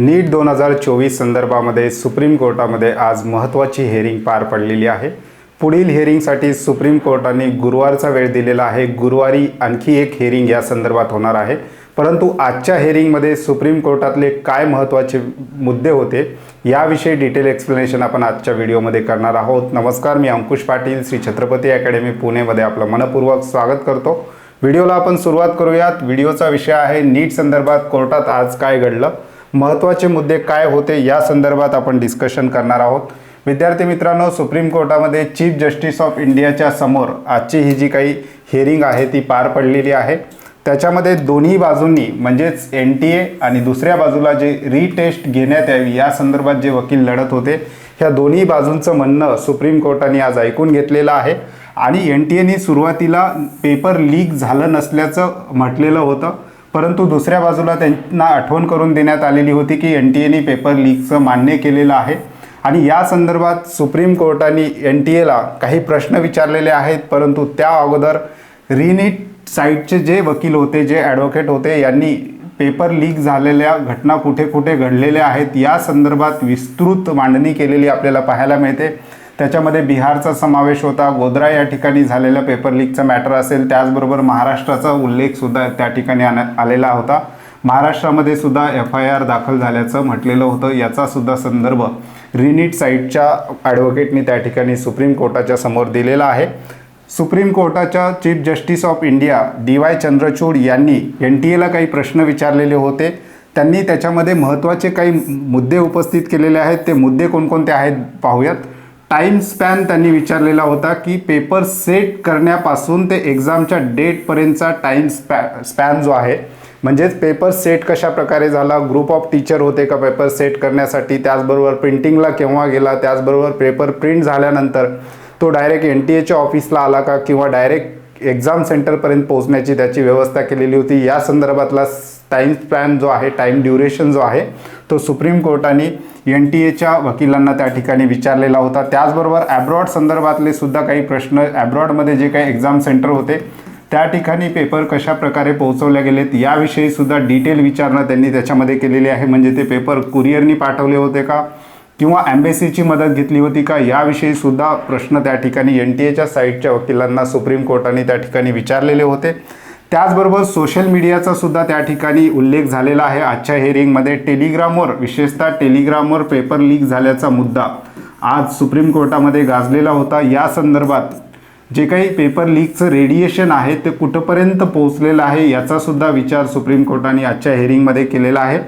नीट दोन हजार चोवीस संदर्भामध्ये सुप्रीम कोर्टामध्ये आज महत्त्वाची हेअरिंग पार पडलेली आहे. पुढील हेअरिंगसाठी सुप्रीम कोर्टाने गुरुवारचा वेळ दिलेला आहे. गुरुवारी आणखी एक हेअरिंग या संदर्भात होणार आहे. परंतु आजच्या हेअरिंगमध्ये सुप्रीम कोर्टातले काय महत्त्वाचे मुद्दे होते याविषयी डिटेल एक्सप्लेनेशन आपण आजच्या व्हिडिओमध्ये करणार आहोत. नमस्कार मी अंकुश पाटील श्री छत्रपती अकॅडमी पुणेमध्ये आपलं मनपूर्वक स्वागत करतो. व्हिडिओला आपण सुरुवात करूयात. व्हिडिओचा विषय आहे नीट संदर्भात कोर्टात आज काय घडलं महत्त्वाचे मुद्दे काय होते या संदर्भात आपण डिस्कशन करणार आहोत. विद्यार्थी मित्रांनो सुप्रीम कोर्टामध्ये चीफ जस्टिस ऑफ इंडियाच्या समोर आजची ही जी काही हिअरिंग आहे ती पार पडलेली आहे. त्याच्यामध्ये दोन्ही बाजूंनी म्हणजेच एन टी ए आणि दुसऱ्या बाजूला जे रिटेस्ट घेण्यात यावी या संदर्भात जे वकील लढत होते ह्या दोन्ही बाजूंचं म्हणणं सुप्रीम कोर्टाने आज ऐकून घेतलेलं आहे. आणि एन टी एने सुरुवातीला पेपर लीक झालं नसल्याचं म्हटलेलं होतं. परंतु दुसऱ्या बाजूला त्यांना आठवण करून देण्यात आलेली होती की एन टी एने पेपर लीकचं मान्य केलेलं आहे. आणि या संदर्भात सुप्रीम कोर्टाने एन टी एला काही प्रश्न विचारलेले आहेत. परंतु त्या अगोदर रिनीट साईटचे जे वकील होते जे ॲडव्होकेट होते यांनी पेपर लीक झालेल्या घटना कुठे कुठे घडलेल्या आहेत या संदर्भात विस्तृत मांडणी केलेली आपल्याला पाहायला मिळते. त्याच्यामध्ये बिहारचा समावेश होता. गोद्रा या ठिकाणी झालेलं पेपर लीकचं मॅटर असेल त्याचबरोबर महाराष्ट्राचा उल्लेखसुद्धा त्या ठिकाणी आण आलेला होता. महाराष्ट्रामध्ये सुद्धा एफ आय आर दाखल झाल्याचं म्हटलेलं होतं. याचा सुद्धा संदर्भ रिनीट साईटच्या ॲडव्होकेटनी त्या ठिकाणी सुप्रीम कोर्टाच्या समोर दिलेला आहे. सुप्रीम कोर्टाच्या chief justice of India D Y Chandrachud यांनी एन टी एला काही प्रश्न विचारलेले होते. त्यांनी त्याच्यामध्ये महत्त्वाचे काही मुद्दे उपस्थित केलेले आहेत. ते मुद्दे कोणकोणते आहेत पाहूयात. टाईम स्पॅन त्यांनी विचारलेला होता की पेपर सेट करण्यापासून ते एक्झामच्या डेटपर्यंतचा टाईम स्पॅ स्पॅन जो आहे म्हणजेच पेपर सेट कशा प्रकारे झाला ग्रुप ऑफ टीचर होते का पेपर सेट करण्यासाठी त्याचबरोबर प्रिंटिंगला केव्हा गेला त्याचबरोबर पेपर प्रिंट झाल्यानंतर तो डायरेक्ट एन टी एच्या ऑफिसला आला का किंवा डायरेक्ट एक्झाम सेंटरपर्यंत पोहोचण्याची त्याची व्यवस्था केलेली होती या संदर्भातला टाईम स्पॅन जो आहे टाईम ड्युरेशन जो आहे तो सुप्रीम कोर्टाने एन टी एच्या वकिलांना त्या ठिकाणी विचारलेला होता. त्याचबरोबर ॲब्रॉड संदर्भातले सुद्धा काही प्रश्न ॲब्रॉडमध्ये जे काही एक्झाम सेंटर होते त्या ठिकाणी पेपर कशा प्रकारे पोहोचवले गेलेत याविषयी सुद्धा डिटेल विचारणा त्यांनी त्याच्यामध्ये केलेली आहे. म्हणजे ते पेपर कुरिअरनी पाठवले होते का? किंवा ॲम्बेसीची मदत घेतली होती का? याविषयी सुद्धा प्रश्न त्या ठिकाणी एन टी एच्या साईटच्या वकिलांना सुप्रीम कोर्टाने त्या ठिकाणी विचारलेले होते. त्याचबरोबर सोशल मीडियाचा सुद्धा त्या ठिकाणी उल्लेख झालेला आहे. आजच्या हेरिंगमध्ये टेलिग्रामवर विशेषतः टेलिग्रामवर पेपर लीक झाल्याचा मुद्दा आज सुप्रीम कोर्टामध्ये गाजलेला होता. या संदर्भात जे काही पेपर लीकचं रेडिएशन आहे ते कुठंपर्यंत पोहोचलेलं आहे याचासुद्धा विचार सुप्रीम कोर्टाने आजच्या हेरिंगमध्ये केलेला आहे.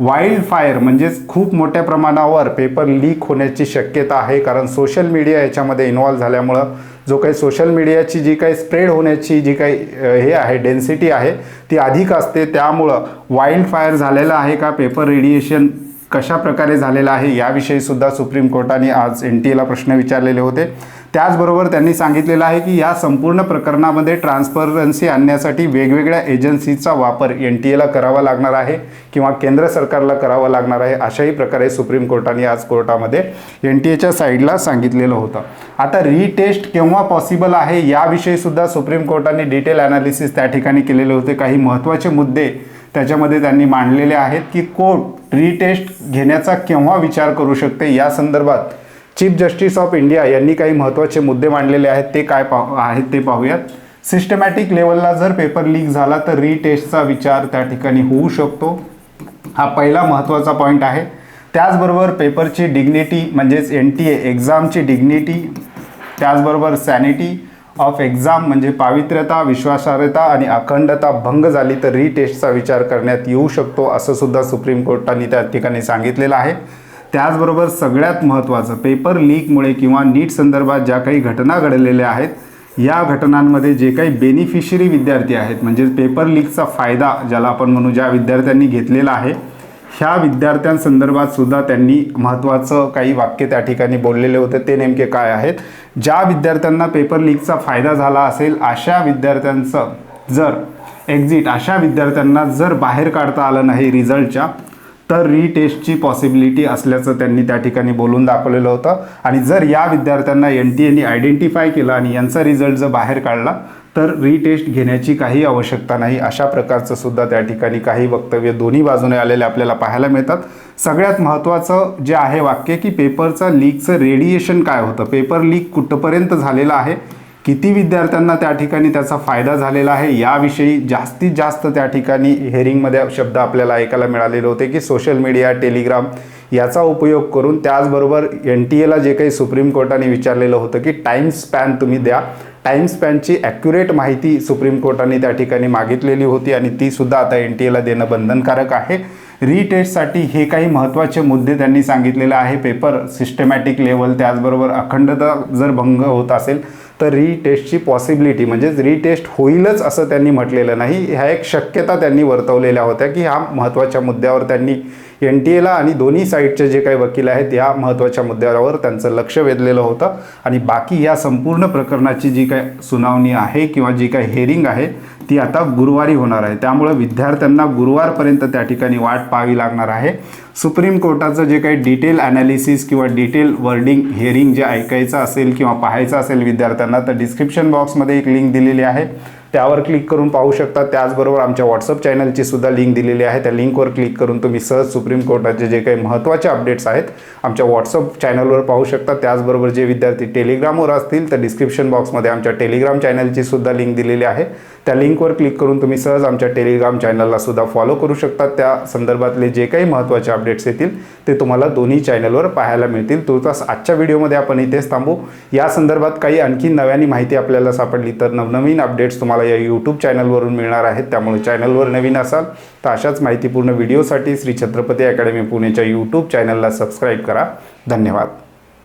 वाईल्ड फायर म्हणजेच खूप मोठ्या प्रमाणावर पेपर लीक होण्याची शक्यता आहे कारण सोशल मीडिया याच्यामध्ये इन्वॉल्व्ह झाल्यामुळं जो काही सोशल मीडियाची जी काही स्प्रेड होण्याची जी काही हे आहे डेन्सिटी आहे ती अधिक असते. त्यामुळं वाईल्ड फायर झालेलं आहे का? पेपर रेडिएशन कशा प्रकारे झालेलं आहे? याविषयी सुद्धा सुप्रीम कोर्टाने आज एन टी एला प्रश्न विचारलेले होते. त्याचबरोबर त्यांनी सांगितलेलं आहे की या संपूर्ण प्रकरणामध्ये ट्रान्सपरन्सी आणण्यासाठी वेगवेगळ्या एजन्सीचा वापर एन टी एला करावा लागणार आहे किंवा केंद्र सरकारला करावा लागणार आहे अशाही प्रकारे सुप्रीम कोर्टाने आज कोर्टामध्ये एन टी एच्या साईडला सांगितलेलं होतं. आता रिटेस्ट केव्हा पॉसिबल आहे याविषयीसुद्धा सुप्रीम कोर्टाने डिटेल ॲनालिसिस त्या ठिकाणी केलेले होते. काही महत्त्वाचे मुद्दे त्याच्यामध्ये त्यांनी मांडलेले आहेत की कोर्ट रिटेस्ट घेण्याचा केव्हा विचार करू शकते या संदर्भात चीफ जस्टिस ऑफ इंडिया यांनी काही महत्त्वाचे मुद्दे मांडलेले आहेत ते काय पाहू आहेत ते पाहूयात. सिस्टमॅटिक लेवलला जर पेपर लीक झाला तर रिटेस्टचा विचार त्या ठिकाणी होऊ शकतो. हा पहिला महत्त्वाचा पॉईंट आहे. त्याचबरोबर पेपरची डिग्निटी म्हणजेच एन टी ए एक्झामची डिग्निटी त्याचबरोबर सॅनिटी ऑफ एक्झाम म्हणजे पावित्र्यता विश्वासार्हता आणि अखंडता भंग झाली तर रिटेस्टचा विचार करण्यात येऊ शकतो असं सुद्धा सुप्रीम कोर्टाने त्या ठिकाणी सांगितलेलं आहे. त्याचबरोबर सगळ्यात महत्त्वाचं पेपर लीकमुळे किंवा नीट संदर्भात ज्या काही घटना घडलेल्या आहेत या घटनांमध्ये जे काही बेनिफिशरी विद्यार्थी आहेत म्हणजे पेपर लीकचा फायदा ज्याला आपण म्हणू ज्या विद्यार्थ्यांनी घेतलेला आहे ह्या विद्यार्थ्यांसंदर्भात सुद्धा त्यांनी महत्त्वाचं काही वाक्य त्या ठिकाणी बोललेले होते. ते नेमके काय आहेत? ज्या विद्यार्थ्यांना पेपर लीकचा फायदा झाला असेल अशा विद्यार्थ्यांचं जर एक्झिट अशा विद्यार्थ्यांना जर बाहेर काढता आलं नाही रिझल्टच्या तर रिटेस्टची पॉसिबिलिटी असल्याचं त्यांनी त्या ठिकाणी बोलून दाखवलेलं होतं. आणि जर या विद्यार्थ्यांना एन टी एने आयडेंटिफाय केलं आणि यांचा रिझल्ट जर बाहेर काढला तर रिटेस्ट घेण्याची काही आवश्यकता नाही. अशा प्रकारचं सुद्धा त्या ठिकाणी काही वक्तव्य दोन्ही बाजूने आलेले आपल्याला पाहायला मिळतात. सगळ्यात महत्त्वाचं जे आहे वाक्य की पेपरचा लीकचं रेडिएशन काय होतं? पेपर लीक कुठंपर्यंत झालेलं आहे? किती विद्यार्थ्यांना त्या ठिकाणी त्याचा फायदा झालेला आहे याविषयी जास्तीत जास्त त्या ठिकाणी हेअरिंगमध्ये शब्द आपल्याला ऐकायला मिळालेले होते की सोशल मीडिया टेलिग्राम याचा उपयोग करून त्याचबरोबर एन टी एला जे काही सुप्रीम कोर्टाने विचारलेलं होतं की टाईम स्पॅन तुम्ही द्या. टाईम स्पॅनची ॲक्युरेट माहिती सुप्रीम कोर्टाने त्या ठिकाणी मागितलेली होती आणि ती सुद्धा आता एन टी एला देणं बंधनकारक आहे. रिटेस्टसाठी हे काही महत्त्वाचे मुद्दे त्यांनी सांगितलेले आहे. पेपर सिस्टमॅटिक लेवल त्याचबरोबर अखंडता जर भंग होत असेल तर रिटेस्टची पॉसिबिलिटी म्हणजेच रिटेस्ट होईलच असं त्यांनी म्हटलेलं नाही. ह्या एक शक्यता त्यांनी वर्तवलेल्या होत्या की ह्या महत्त्वाच्या मुद्द्यावर त्यांनी एन टी एला आणि दोन्ही साईडचे जे काही वकील आहेत या महत्त्वाच्या मुद्द्यावर त्यांचं लक्ष वेधलेलं होतं. आणि बाकी या संपूर्ण प्रकरणाची जी काही सुनावणी आहे किंवा जी काही हेअरिंग आहे ती आता गुरुवारी होणार आहे. त्यामुळं विद्यार्थ्यांना गुरुवारपर्यंत त्या ठिकाणी वाट पाहावी लागणार आहे. सुप्रीम कोर्टाचं जे काही डिटेल ॲनालिसिस किंवा डिटेल वर्डिंग हेरिंग जे ऐकायचं असेल किंवा पाहायचं असेल विद्यार्थ्यांना तर डिस्क्रिप्शन बॉक्समध्ये एक लिंक दिलेली आहे. त्यावर क्लिक करून पाहू शकता. त्याचबरोबर आमच्या व्हॉट्सअप चॅनलची सुद्धा लिंक दिलेली आहे. त्या लिंकवर क्लिक करून तुम्ही सहज सुप्रीम कोर्टाचे जे काही महत्त्वाचे अपडेट्स आहेत आमच्या व्हॉट्सअप चॅनलवर पाहू शकता. त्याचबरोबर जे विद्यार्थी टेलिग्रामवर असतील तर डिस्क्रिप्शन बॉक्समध्ये आमच्या टेलिग्राम चॅनलची सुद्धा लिंक दिलेली आहे. त्या लिंकवर क्लिक करून तुम्ही सहज आमच्या टेलिग्राम चॅनलला सुद्धा फॉलो करू शकता. त्या संदर्भातले जे काही महत्त्वाचे अपडेट्स येतील ते तुम्हाला दोन्ही चॅनलवर पाहायला मिळतील. तुर्तास आजच्या व्हिडिओमध्ये आपण इथेच थांबू. या संदर्भात काही आणखी नव्याने माहिती आपल्याला सापडली तर नवनवीन अपडेट्स तुम्हाला तुम्हाला या यूट्यूब चॅनलवरून मिळणार आहेत. त्यामुळे चॅनलवर नवीन असाल तर अशाच माहितीपूर्ण व्हिडिओसाठी श्री छत्रपती अकॅडमी पुणेच्या यूट्यूब चॅनलला सबस्क्राईब करा. धन्यवाद.